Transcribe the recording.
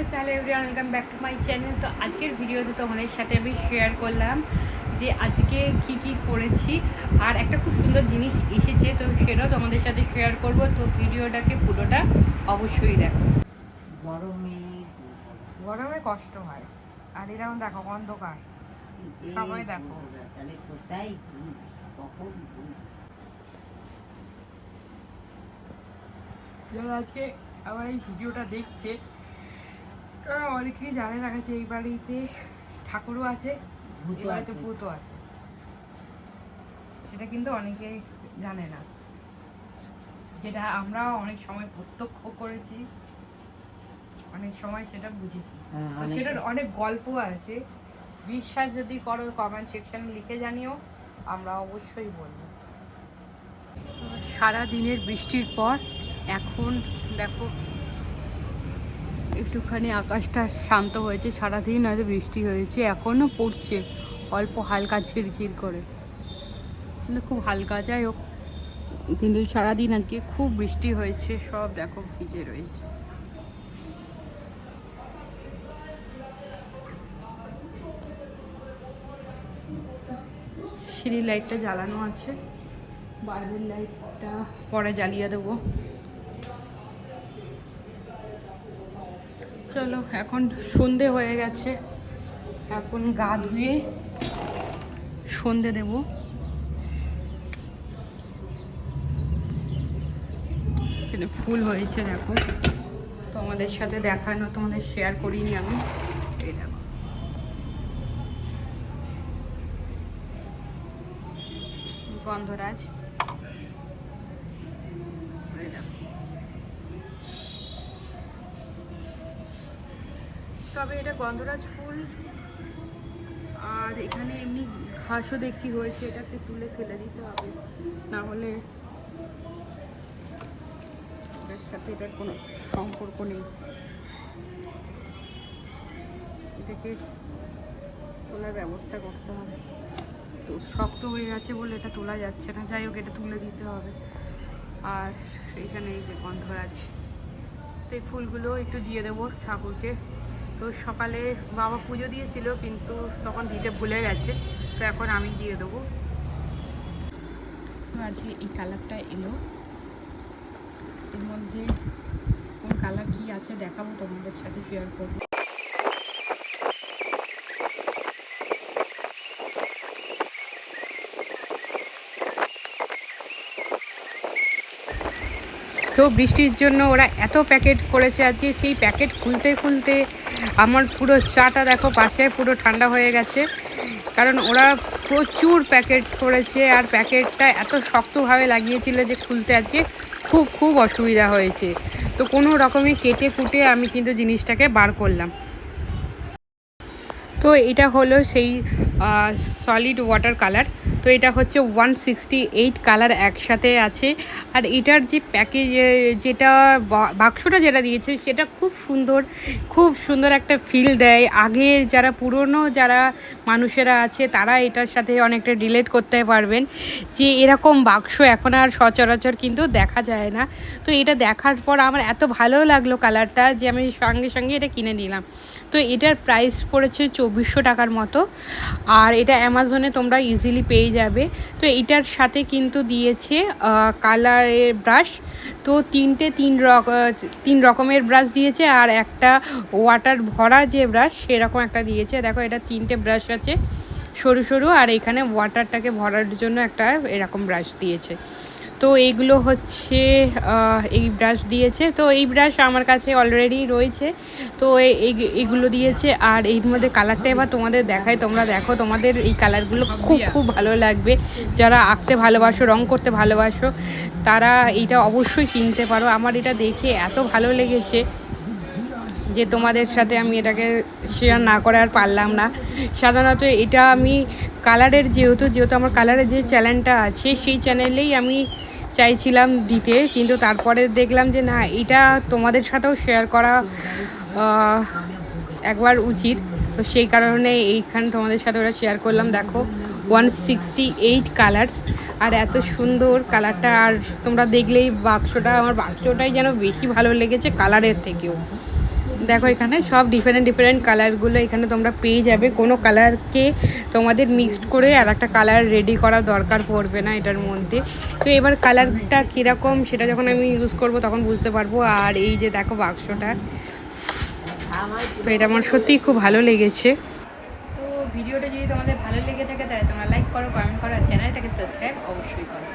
ওকে চালে everyone welcome back to my channel তো আজকের ভিডিওতে তোমাদের সাথে আমি শেয়ার করলাম যে আজকে কি কি করেছি। আর একটা খুব সুন্দর জিনিস এসেছে তো সেটাও তোমাদের সাথে শেয়ার করব। তো ভিডিওটাকে পুরোটা অবশ্যই দেখো। গরমে গরমে কষ্ট হয়। আর এরকম দেখো অন্ধকার। সবাই দেখো। তাহলে কোথায় কখন যারা আজকে আমার এই ভিডিওটা দেখছে তারা অনেকেই জানে যে এই বাড়িতে ঠাকুরও আছে ভূতও বাড়িতে আছে। ভূতও আছে। সেটা কিন্তু অনেকেই জানে না। যেটা আমরা অনেক সময় প্রত্যক্ষ করেছি অনেক সময় সেটা বুঝেছি। হ্যাঁ, সেটার অনেক গল্প আছে। বিশ্বাস যদি করো কমেন্ট সেকশনে লিখে জানিও আমরা অবশ্যই বলব। সারা দিনের বৃষ্টির পর এখন দেখো একটুখানি আকাশটা শান্ত হয়েছে, সারাদিন হয়তো বৃষ্টি হয়েছে, এখনও পড়ছে, অল্প হালকা ঝিরঝির করে। কিন্তু খুব হালকা, যাই হোক। কিন্তু সারাদিন আজকে খুব বৃষ্টি হয়েছে, সব দেখো ভিজে রয়েছে। সিঁড়ির লাইটটা জ্বালানো আছে বাইরের লাইটটা পরে জ্বালিয়ে দেবো। চলো, এখন সন্ধে হয়ে গেছে। এখন গা ধুয়ে সন্ধে দেব। এখানে ফুল হয়েছে, দেখো। তোমাদের সাথে দেখানো তোমাদের শেয়ার করিনি আমি। গন্ধরাজ এই দেখো। তবে এটা গন্ধরাজ ফুল। আর এখানে এমনি ঘাসও দেখছি হয়েছে, এটাকে তুলে ফেলে দিতে হবে। না হলে এটার সাথে এটার কোনো সম্পর্ক নেই। এটাকে তোলার ব্যবস্থা করতে হবে। তো শক্ত হয়ে আছে বলে এটা তোলা যাচ্ছে না। যাই হোক, এটা তুলে দিতে হবে। আর এখানে এই যে গন্ধরাজ, তো এই ফুলগুলো একটু দিয়ে দেবো ঠাকুরকে। তো সকালে বাবা পুজো দিয়েছিল, কিন্তু তখন দিতে ভুলে গেছে। তো এখন আমি দিয়ে দেবো। আজকে এই কালারটা এলো। এর মধ্যে কোন কালার কি আছে দেখাবো তোমাদের সাথে শেয়ার করব। তো বৃষ্টির জন্য ওরা এত প্যাকেট করেছে আজকে। সেই প্যাকেট খুলতে খুলতে আমার পুরো চাটা দেখো পাশে পুরো ঠান্ডা হয়ে গেছে। কারণ ওরা প্রচুর প্যাকেট করেছে আর প্যাকেটটা এত শক্তভাবে লাগিয়েছিল যে খুলতে আজকে খুব খুব অসুবিধা হয়েছে। তো কোনো রকমে কেটে কুটে আমি কিন্তু জিনিসটাকে বার করলাম। তো এটা হলো সেই সলিড ওয়াটার কালার তো এটা হচ্ছে ওয়ান সিক্সটি এইট কালার একসাথে আছে। আর এটার যে প্যাকেজ যেটা বাক্সটা যেটা দিয়েছে, সেটা খুব সুন্দর খুব সুন্দর একটা ফিল দেয়। আগের যারা পুরনো যারা মানুষেরা আছে, তারা এটার সাথে অনেকটা রিলেট করতে পারবেন যে এরকম বাক্স এখন আর সচরাচর কিন্তু দেখা যায় না। তো এটা দেখার পর আমার এত ভালো লাগল কালারটা যে আমি সঙ্গে সঙ্গে এটা কিনে নিলাম। তো এটার প্রাইস পড়েছে চব্বিশশো টাকার মতো। আর এটা অ্যামাজনে তোমরা ইজিলি পেয়ে যাবে। তো এটার সাথে কিন্তু দিয়েছে কালারের ব্রাশ তো তিনটে তিন রক, তিন রকমের ব্রাশ দিয়েছে আর একটা ওয়াটার ভরা যে ব্রাশ সেরকম একটা দিয়েছে। দেখো এটা তিনটে ব্রাশ আছে, সরু সরু। আর এখানে ওয়াটারটাকে ভরার জন্য একটা এরকম ব্রাশ দিয়েছে। তো এইগুলো হচ্ছে এই ব্রাশ দিয়েছে। তো এই ব্রাশ আমার কাছে অলরেডি রয়েছে। তো এই- এই- এইগুলো দিয়েছে। আর এর মধ্যে কালারটা এবার তোমাদের দেখায় তোমরা দেখো, তোমাদের এই কালারগুলো খুব খুব ভালো লাগবে। যারা আঁকতে ভালোবাসো, রং করতে ভালোবাসো, তারা এইটা অবশ্যই কিনতে পারো। আমার এটা দেখে এত ভালো লেগেছে যে তোমাদের সাথে আমি এটাকে শেয়ার না করে আর পারলাম না। সাধারণত এটা আমি কালারের যেহেতু যেহেতু আমার কালারের যে চ্যানেলটা আছে, সেই চ্যানেলেই আমি চাইছিলাম দিতে, কিন্তু তারপরে দেখলাম যে না, এটা তোমাদের সাথেও শেয়ার করা একবার উচিত। তো সেই কারণে এইখানে তোমাদের সাথে ওরা শেয়ার করলাম। দেখো ওয়ান সিক্সটি এইট কালার্স আর এত সুন্দর কালারটা আর তোমরা দেখলেই বাক্সটা, আমার বাক্সটাই যেন বেশি ভালো লেগেছে কালারের থেকেও। দেখো এখানে সব ডিফারেন্ট ডিফারেন্ট কালারগুলো এখানে তোমরা পেয়ে যাবে। কোনো কালারকে তোমাদের মিক্সড করে আর একটা কালার রেডি করা দরকার পড়বে না এটার মধ্যে। তো এবার কালারটা কীরকম সেটা যখন আমি ইউজ করব তখন বুঝতে পারব। আর এই যে দেখো বাক্সটা, এটা আমার সত্যিই খুব ভালো লেগেছে। তো ভিডিওটা যদি তোমাদের ভালো লেগে থাকে তাহলে তোমরা লাইক করো কমেন্ট করো চ্যানেলটাকে সাবস্ক্রাইব অবশ্যই করো।